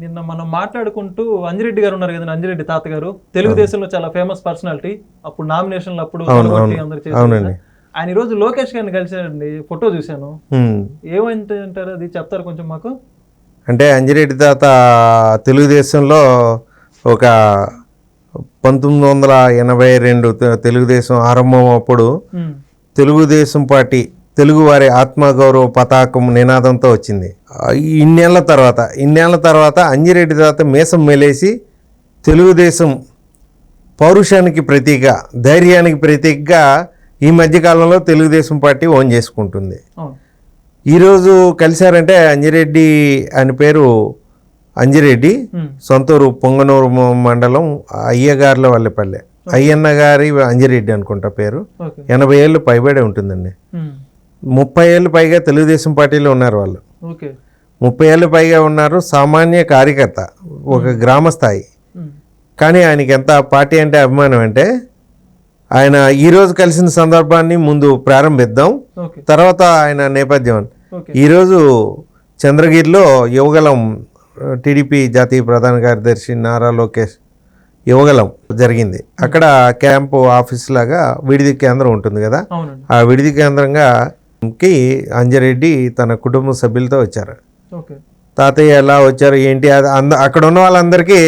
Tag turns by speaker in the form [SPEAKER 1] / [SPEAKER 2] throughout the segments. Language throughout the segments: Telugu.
[SPEAKER 1] నిన్న మనం మాట్లాడుకుంటూ అంజిరెడ్డి గారు ఉన్నారు కదా అంజిరెడ్డి తాతగారు. తెలుగుదేశంలో చాలా ఫేమస్ పర్సనాలిటీ అప్పుడు నామినేషన్లు అప్పుడు. ఆయన ఈ రోజు లోకేష్ గారిని కలిసాడండి ఫోటో చూశాను. ఏమంటే అంటారు అది? చెప్తారు కొంచెం మాకు?
[SPEAKER 2] అంటే అంజిరెడ్డి తాత తెలుగుదేశంలో ఒక పంతొమ్మిది వందల ఎనభై రెండు తెలుగుదేశం ఆరంభం అప్పుడు తెలుగుదేశం పార్టీ తెలుగువారి ఆత్మగౌరవ పతాకం నినాదంతో వచ్చింది. ఇన్నేళ్ళ తర్వాత ఇన్నేళ్ళ తర్వాత అంజిరెడ్డి తాత మీసం మెలేసి తెలుగుదేశం పౌరుషానికి ప్రతీక ధైర్యానికి ప్రతీకగా ఈ మధ్యకాలంలో తెలుగుదేశం పార్టీ ఓన్ చేసుకుంటుంది. ఈరోజు కలిశారంటే అంజిరెడ్డి అని పేరు అంజిరెడ్డి సొంతూరు పొంగనూరు మండలం అయ్యగార్ల వల్లపల్లె. అయ్యన్న గారి అంజిరెడ్డి అనుకుంటా పేరు. ఎనభై ఏళ్ళు పైబడే ఉంటుందండి. ముప్పై ఏళ్ళు పైగా తెలుగుదేశం పార్టీలో ఉన్నారు వాళ్ళు.
[SPEAKER 1] ఓకే.
[SPEAKER 2] ముప్పై ఏళ్ళు పైగా ఉన్నారు సామాన్య కార్యకర్త ఒక గ్రామ స్థాయి కానీ ఆయనకి ఎంత పార్టీ అంటే అభిమానం అంటే ఆయన ఈరోజు కలిసిన సందర్భాన్ని ముందు ప్రారంభిద్దాం తర్వాత ఆయన నేపథ్యం. ఈరోజు చంద్రగిరిలో యువగలం టీడీపీ జాతీయ ప్రధాన కార్యదర్శి నారా లోకేష్ యువగలం జరిగింది. అక్కడ క్యాంపు ఆఫీస్ లాగా విడిది కేంద్రం ఉంటుంది కదా ఆ విడిది కేంద్రంగా కి అంజరెడ్డి తన కుటుంబ సభ్యులతో వచ్చారు. తాతయ్య ఎలా వచ్చారు ఏంటి అది అక్కడ ఉన్న వాళ్ళందరికీ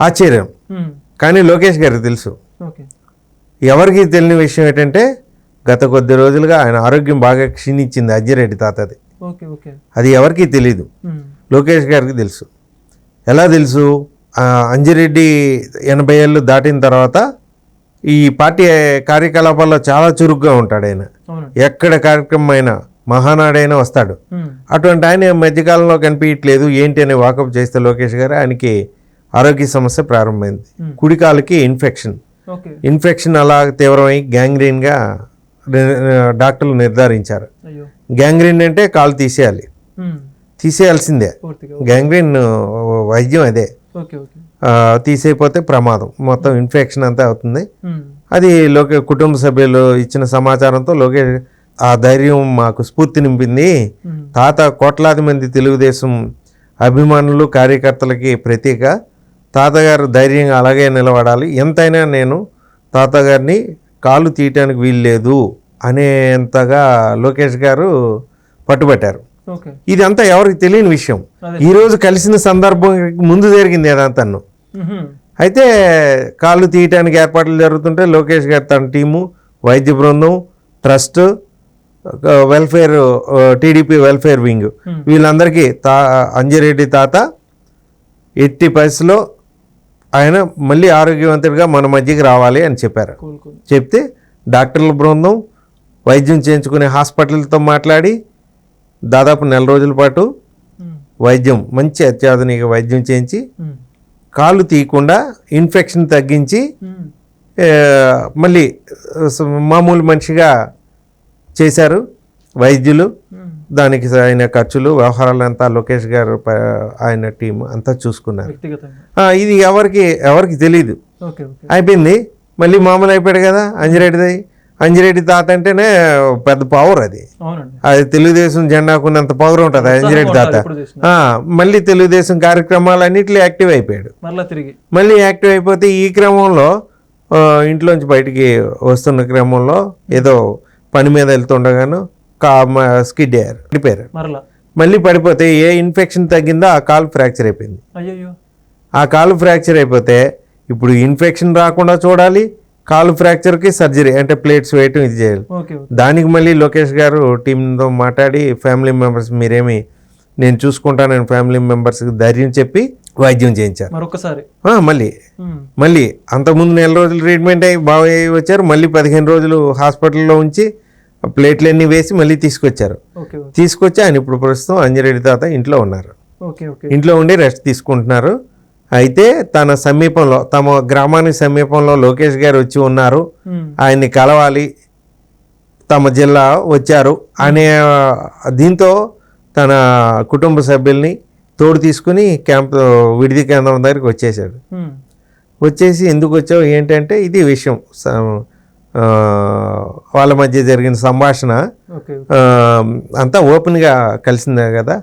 [SPEAKER 2] ఆశ్చర్యం. కానీ లోకేష్ గారికి తెలుసు. ఎవరికి తెలియని విషయం ఏంటంటే గత కొద్ది రోజులుగా ఆయన ఆరోగ్యం బాగా క్షీణించింది అజ్జిరెడ్డి తాతది. అది ఎవరికీ తెలియదు లోకేష్ గారికి తెలుసు. ఎలా తెలుసు? అంజిరెడ్డి ఎనభై ఏళ్ళు దాటిన తర్వాత ఈ పార్టీ కార్యకలాపాల్లో చాలా చురుగ్గా ఉంటాడు ఆయన. ఎక్కడ కార్యక్రమం అయినా మహానాడైనా వస్తాడు. అటువంటి ఆయన మధ్యకాలంలో కనిపించట్లేదు. ఏంటి అని వాకప్ చేస్తే లోకేష్ గారు ఆయనకి ఆరోగ్య సమస్య ప్రారంభమైంది. కుడికాలకి ఇన్ఫెక్షన్. ఇన్ఫెక్షన్ అలా తీవ్రమై గ్యాంగ్రీన్గా డాక్టర్లు నిర్ధారించారు. గ్యాంగ్రీన్ అంటే కాలు తీసేయాలి. తీసేయాల్సిందే. గ్యాంగ్రీన్ వైద్యం అదే. తీసేయపోతే ప్రమాదం. మొత్తం ఇన్ఫెక్షన్ అంతా అవుతుంది.
[SPEAKER 1] ఉమ్,
[SPEAKER 2] అది లోకే కుటుంబ సభ్యులు ఇచ్చిన సమాచారంతో లోకేష్ ఆ ధైర్యం మాకు స్ఫూర్తి నింపింది.
[SPEAKER 1] ఉమ్,
[SPEAKER 2] తాత కోట్లాది మంది తెలుగుదేశం అభిమానులు కార్యకర్తలకి ప్రతీక తాతగారు ధైర్యంగా అలాగే నిలబడాలి. ఎంతైనా నేను తాతగారిని కాలు తీయటానికి వీల్లేదు అనేంతగా లోకేష్ గారు పట్టుబట్టారు. ఇదంతా ఎవరికి తెలియని విషయం. ఈరోజు కలిసిన సందర్భం ముందు జరిగింది అదంతాను అయితే కాళ్ళు తీయటానికి ఏర్పాట్లు జరుగుతుంటే లోకేష్ గారు తన టీము వైద్య బృందం trust welfare TDP welfare wing. వీళ్ళందరికీ తా అంజిరెడ్డి తాత ఎట్టి పరిస్థితిలో ఆయన మళ్ళీ ఆరోగ్యవంతుడిగా మన మధ్యకి రావాలి అని చెప్పారు. చెప్తే డాక్టర్ల బృందం వైద్యం చేయించుకునే హాస్పిటల్తో మాట్లాడి దాదాపు నెల రోజుల పాటు వైద్యం మంచి అత్యాధునిక వైద్యం చేయించి కాళ్ళు తీయకుండా ఇన్ఫెక్షన్ తగ్గించి మళ్ళీ మామూలు మనిషిగా చేశారు వైద్యులు. దానికి ఆయన ఖర్చులు వ్యవహారాలు అంతా లోకేష్ గారు ఆయన టీం అంతా చూసుకున్నారు. ఇది ఎవరికి ఎవరికి తెలియదు అయిపోయింది. మళ్ళీ మామూలు అయిపోయాడు కదా అంజిరెడ్డిది. అంజిరెడ్డి తాత అంటేనే పెద్ద పవర్ అది. అది తెలుగుదేశం జెండాకున్నంత పవర్ ఉంటుంది అంజిరెడ్డి తాత. మళ్ళీ తెలుగుదేశం కార్యక్రమాలు అన్నింటిలో యాక్టివ్ అయిపోయాడు. మళ్ళీ యాక్టివ్ అయిపోతే ఈ క్రమంలో ఇంట్లోంచి బయటికి వస్తున్న క్రమంలో ఏదో పని మీద వెళ్తుండగాను కా స్కిడ్ అయ్యారు పడిపోయారు. మళ్ళీ పడిపోతే ఏ ఇన్ఫెక్షన్ తగ్గిందో ఆ కాలు ఫ్రాక్చర్ అయిపోయింది. ఆ కాలు ఫ్రాక్చర్ అయిపోతే ఇప్పుడు ఇన్ఫెక్షన్ రాకుండా చూడాలి కాలు ఫ్రాక్చర్కి సర్జరీ అంటే ప్లేట్స్ వేయటం ఇది చేయాలి. దానికి మళ్ళీ లోకేష్ గారు టీంతో మాట్లాడి ఫ్యామిలీ మెంబర్స్ మీరేమి నేను చూసుకుంటానని ఫ్యామిలీ మెంబర్స్కి ధైర్యం చెప్పి వైద్యం చేయించారు.
[SPEAKER 1] మరొకసారి.
[SPEAKER 2] మళ్ళీ.
[SPEAKER 1] ఉమ్,
[SPEAKER 2] మళ్ళీ అంతకుముందు నెల రోజులు ట్రీట్మెంట్ అయ్యి బాగా వచ్చారు మళ్ళీ పదిహేను రోజులు హాస్పిటల్లో ఉంచి ప్లేట్లన్నీ వేసి మళ్ళీ తీసుకొచ్చారు. తీసుకొచ్చి ఆయన ఇప్పుడు ప్రస్తుతం అంజిరెడ్డి తాత ఇంట్లో ఉన్నారు. ఇంట్లో ఉండి రెస్ట్ తీసుకుంటున్నారు. అయితే తన సమీపంలో తమ గ్రామానికి సమీపంలో లోకేష్ గారు వచ్చి ఉన్నారు. ఆయన్ని కలవాలి. తమ జిల్లా వచ్చారు. అనే దీంతో తన కుటుంబ సభ్యుల్ని తోడు తీసుకుని క్యాంప్ విడిది కేంద్రం దగ్గరికి వచ్చేసాడు వచ్చేసి ఎందుకు వచ్చావు? ఏంటంటే ఇది విషయం. వాళ్ళ మధ్య జరిగిన సంభాషణ అంతా ఓపెన్గా కలిసిందే కదా.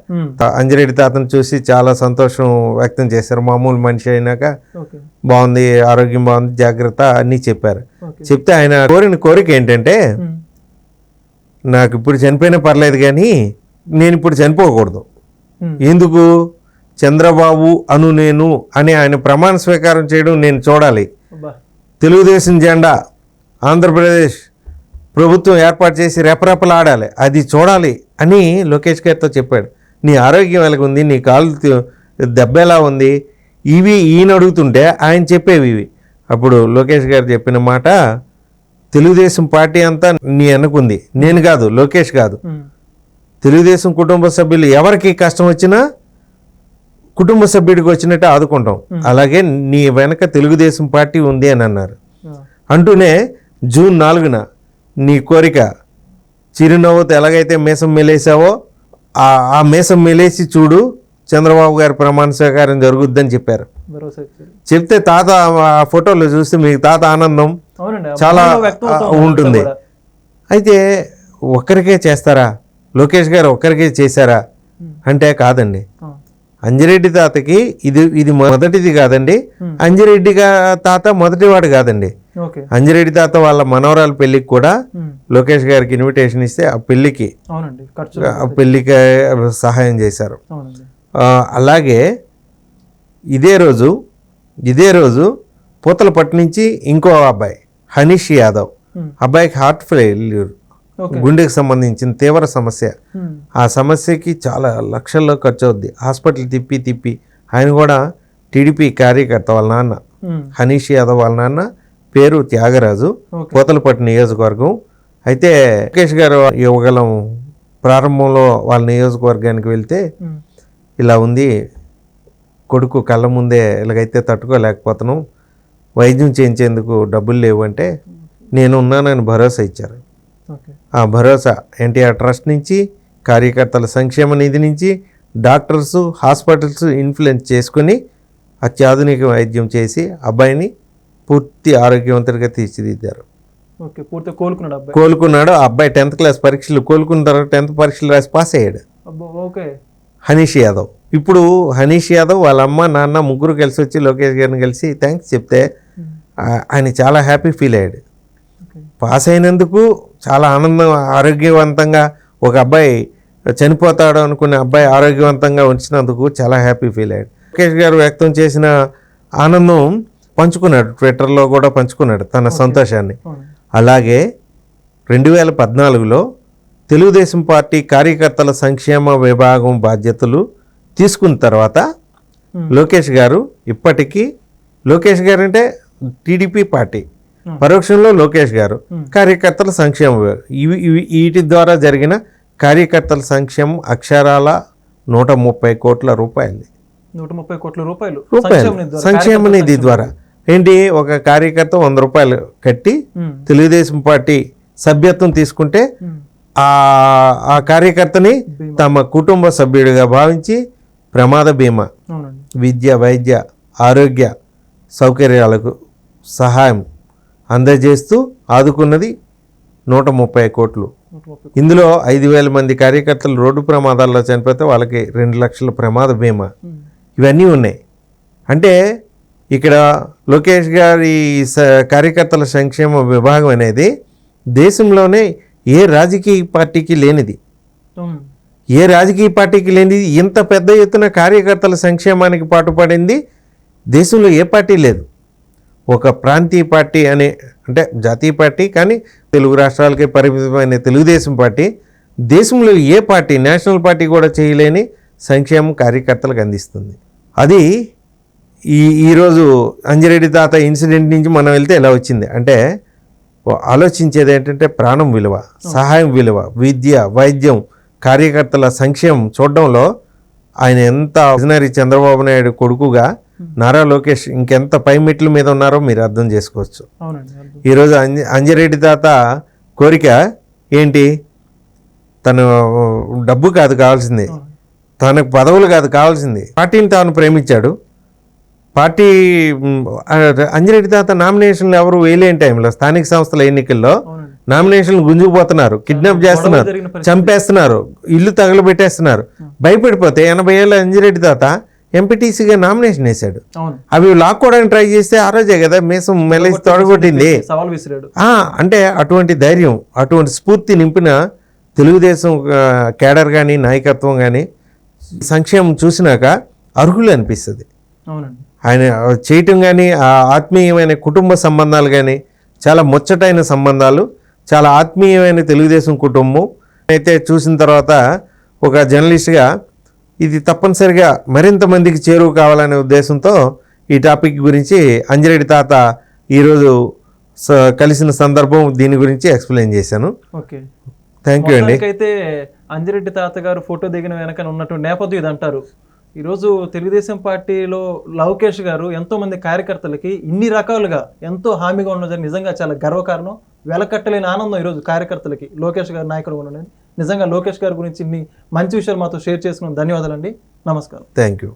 [SPEAKER 2] అంజిరెడ్డి తాతను చూసి చాలా సంతోషం వ్యక్తం చేశారు. మామూలు మనిషి అయినాక బాగుంది ఆరోగ్యం బాగుంది జాగ్రత్త అన్నీ చెప్పారు. చెప్తే ఆయన కోరిన కోరిక ఏంటంటే నాకు ఇప్పుడు చనిపోయినా పర్లేదు కానీ నేను ఇప్పుడు చనిపోకూడదు. ఎందుకు? చంద్రబాబు అను నేను అని ఆయన ప్రమాణ స్వీకారం చేయడం నేను చూడాలి. తెలుగుదేశం జెండా ఆంధ్రప్రదేశ్ ప్రభుత్వం ఏర్పాటు చేసి రెపరెపలాడాలి. అది చూడాలి అని లోకేష్ గారితో చెప్పాడు. నీ ఆరోగ్యం ఎలాగుంది? నీ కాలు తి- దెబ్బ ఎలా ఉంది? ఇవి ఈయన అడుగుతుంటే ఆయన చెప్పేవి ఇవి. అప్పుడు లోకేష్ గారు చెప్పిన మాట తెలుగుదేశం పార్టీ అంతా నీ వెనకుంది నేను కాదు లోకేష్ కాదు. తెలుగుదేశం కుటుంబ సభ్యులు ఎవరికి కష్టం వచ్చినా కుటుంబ సభ్యుడికి వచ్చినట్టు ఆదుకుంటాం. అలాగే నీ వెనక తెలుగుదేశం పార్టీ ఉంది అని అన్నారు. అంటూనే జూన్ నాలుగున నీ కోరిక చిరునవ్వుతో ఎలాగైతే మీసం మెలేసావో ఆ మీసం మెలేసి చూడు చంద్రబాబు గారి ప్రమాణ స్వీకారం జరుగుద్దని చెప్పారు. చెప్తే తాత ఆ ఫోటోలు చూస్తే మీకు తాత ఆనందం చాలా ఉంటుంది. అయితే ఒక్కరికే చేస్తారా? లోకేష్ గారు ఒక్కరికే చేశారా? అంటే కాదండి. అంజిరెడ్డి తాతకి ఇది ఇది మొదటిది కాదండి. అంజిరెడ్డి తాత మొదటివాడు కాదండి. అంజిరెడ్డి తాత వాళ్ళ మనవరాల పెళ్ళికి కూడా లోకేష్ గారికి ఇన్విటేషన్ ఇస్తే ఆ
[SPEAKER 1] ఖర్చు
[SPEAKER 2] ఆ పెళ్ళికి సహాయం చేశారు. అలాగే ఇదే రోజు ఇదే రోజు పూతలపట్టు నుంచి ఇంకో అబ్బాయి హనీష్ యాదవ్. అబ్బాయికి హార్ట్ ఫెయిల్యూర్. గుండెకి సంబంధించిన తీవ్ర సమస్య. ఆ సమస్యకి చాలా లక్షల్లో ఖర్చు అవుద్ది. హాస్పిటల్ తిప్పి తిప్పి ఆయన కూడా టీడీపీ కార్యకర్త వాళ్ళ నాన్న. హనీష్ యాదవ్ వాళ్ళ నాన్న పేరు త్యాగరాజు
[SPEAKER 1] ఓకే.
[SPEAKER 2] పోతలపట్టు నియోజకవర్గం. అయితే లోకేష్ గారు యువగలం ప్రారంభంలో వాళ్ళ నియోజకవర్గానికి వెళ్తే ఇలా ఉంది. కొడుకు కళ్ళ ముందే ఇలాగైతే తట్టుకోలేకపోతున్నాం వైద్యం చేయించేందుకు డబ్బులు లేవు అంటే నేను ఉన్నానని భరోసా ఇచ్చారు. ఆ భరోసా ఎన్టీఆర్ ట్రస్ట్ నుంచి కార్యకర్తల సంక్షేమ నిధి నుంచి డాక్టర్స్ హాస్పిటల్స్ ఇన్ఫ్లుయెన్స్ చేసుకుని అత్యాధునిక వైద్యం చేసి అబ్బాయిని పూర్తి ఆరోగ్యవంతుడిగా తీర్చిదిద్దారు.
[SPEAKER 1] ఓకే కోలుకున్నాడు అబ్బాయి.
[SPEAKER 2] కోలుకున్నాడు. ఆ అబ్బాయి టెన్త్ క్లాస్ పరీక్షలు కోలుకున్న తర్వాత టెన్త్ పరీక్షలు రాసి పాస్ అయ్యాడు.
[SPEAKER 1] ఓకే.
[SPEAKER 2] హనీష్ యాదవ్. ఇప్పుడు హనీష్ యాదవ్ వాళ్ళ అమ్మ నాన్న ముగ్గురు కలిసి వచ్చి లోకేష్ గారిని కలిసి థ్యాంక్స్ చెప్తే ఆయన చాలా హ్యాపీ ఫీల్ అయ్యాడు. పాస్ అయినందుకు చాలా ఆనందం ఆరోగ్యవంతంగా ఒక అబ్బాయి చనిపోతాడు అనుకునే అబ్బాయి ఆరోగ్యవంతంగా ఉంచినందుకు చాలా హ్యాపీ ఫీల్ అయ్యాడు. లోకేష్ గారు వ్యక్తం చేసిన ఆనందం పంచుకున్నాడు ట్విట్టర్లో కూడా పంచుకున్నాడు తన సంతోషాన్ని అలాగే రెండు వేల పద్నాలుగులో తెలుగుదేశం పార్టీ కార్యకర్తల సంక్షేమ విభాగం బాధ్యతలు తీసుకున్న తర్వాత. లోకేష్ గారు ఇప్పటికీ లోకేష్ గారు అంటే టీడీపీ పార్టీ. పరోక్షంలో లోకేష్ గారు. కార్యకర్తల సంక్షేమ ఇవి వీటి ద్వారా జరిగిన కార్యకర్తల సంక్షేమం అక్షరాల నూట ముప్పై కోట్ల రూపాయలు
[SPEAKER 1] నూట ముప్పై కోట్ల రూపాయలు
[SPEAKER 2] రూపాయలు
[SPEAKER 1] సంక్షేమ నిధి ద్వారా,
[SPEAKER 2] ఏంటి? ఒక కార్యకర్త వంద రూపాయలు కట్టి తెలుగుదేశం పార్టీ సభ్యత్వం తీసుకుంటే ఆ కార్యకర్తని. తమ కుటుంబ సభ్యుడిగా భావించి ప్రమాద బీమా విద్య వైద్య ఆరోగ్య సౌకర్యాలకు సహాయం అందజేస్తూ ఆదుకున్నది నూట ముప్పై కోట్లు. ఇందులో ఐదు వేల మంది కార్యకర్తలు రోడ్డు ప్రమాదాల్లో చనిపోతే వాళ్ళకి రెండు లక్షల ప్రమాద బీమా ఇవన్నీ ఉన్నాయి. అంటే ఇక్కడ లోకేష్ గారి స కార్యకర్తల సంక్షేమ విభాగం అనేది దేశంలోనే ఏ రాజకీయ పార్టీకి లేనిది. ఏ రాజకీయ పార్టీకి లేనిది. ఇంత పెద్ద ఎత్తున కార్యకర్తల సంక్షేమానికి పాటుపడింది దేశంలో ఏ పార్టీ లేదు. ఒక ప్రాంతీయ పార్టీ అనే అంటే జాతీయ పార్టీ కానీ తెలుగు రాష్ట్రాలకే పరిమితమైన తెలుగుదేశం పార్టీ దేశంలో ఏ పార్టీ నేషనల్ పార్టీ కూడా చేయలేని సంక్షేమం కార్యకర్తలకు అందిస్తుంది. అది ఈ ఈరోజు అంజిరెడ్డి తాత ఇన్సిడెంట్ నుంచి మనం వెళ్తే ఎలా వచ్చింది? అంటే ఆలోచించేది ఏంటంటే ప్రాణం విలువ సహాయం విలువ విద్య వైద్యం కార్యకర్తల సంక్షేమం చూడడంలో ఆయన ఎంత విజనరీ చంద్రబాబు నాయుడు కొడుకుగా నారా లోకేష్ ఇంకెంత పై మెట్ల మీద ఉన్నారో మీరు అర్థం చేసుకోవచ్చు. ఈరోజు అంజ అంజిరెడ్డి తాత కోరిక ఏంటి? తను డబ్బు కాదు కావాల్సింది. తనకు పదవులు కాదు కావాల్సింది. పార్టీని తాను ప్రేమించాడు. పార్టీ అంజిరెడ్డి తాత నామినేషన్లు ఎవరు వేయలేని టైంలో స్థానిక సంస్థల ఎన్నికల్లో నామినేషన్లు గుంజుకుపోతున్నారు కిడ్నాప్ చేస్తున్నారు. చంపేస్తున్నారు ఇల్లు తగలబెట్టేస్తున్నారు. భయపడిపోతే ఎనభై ఏళ్ళ అంజిరెడ్డి తాత ఎంపీటీసీగా నామినేషన్ వేశాడు. అవి లాక్కోవడానికి ట్రై చేస్తే ఆ రోజే కదా మీసం మెలేసి తొడగొట్టింది అంటే అటువంటి ధైర్యం అటువంటి స్ఫూర్తి నింపిన తెలుగుదేశం కేడర్ కానీ నాయకత్వం కానీ సంక్షేమం చూసినాక అర్హులు అనిపిస్తుంది.
[SPEAKER 1] అవునండి.
[SPEAKER 2] ఆయన చేయటం కానీ ఆ ఆత్మీయమైన కుటుంబ సంబంధాలు కానీ చాలా ముచ్చటైన సంబంధాలు చాలా ఆత్మీయమైన తెలుగుదేశం కుటుంబం. అయితే చూసిన తర్వాత ఒక జర్నలిస్ట్గా ఇది తప్పనిసరిగా మరింత మందికి చేరువ కావాలనే ఉద్దేశంతో ఈ టాపిక్ గురించి అంజిరెడ్డి తాత ఈరోజు కలిసిన సందర్భం దీని గురించి ఎక్స్ప్లెయిన్ చేశాను.
[SPEAKER 1] ఓకే.
[SPEAKER 2] థ్యాంక్ యూ అండి.
[SPEAKER 1] అయితే అంజిరెడ్డి తాత గారు ఫోటో దిగిన వెనక ఉన్నటువంటి నేపథ్యం ఇది అంటారు ఈరోజు తెలుగుదేశం పార్టీలో లవకేష్ గారు ఎంతోమంది కార్యకర్తలకి ఇన్ని రకాలుగా ఎంతో హామీగా ఉండడం నిజంగా చాలా గర్వకారణం. వెలకట్టలేని ఆనందం ఈరోజు కార్యకర్తలకి. లోకేష్ గారు నాయకుడు ఉండడం నిజంగా లోకేష్ గారి గురించి ఇన్ని మంచి విషయాలు మాతో షేర్ చేసుకున్న ధన్యవాదాలండి. నమస్కారం.
[SPEAKER 2] Thank you.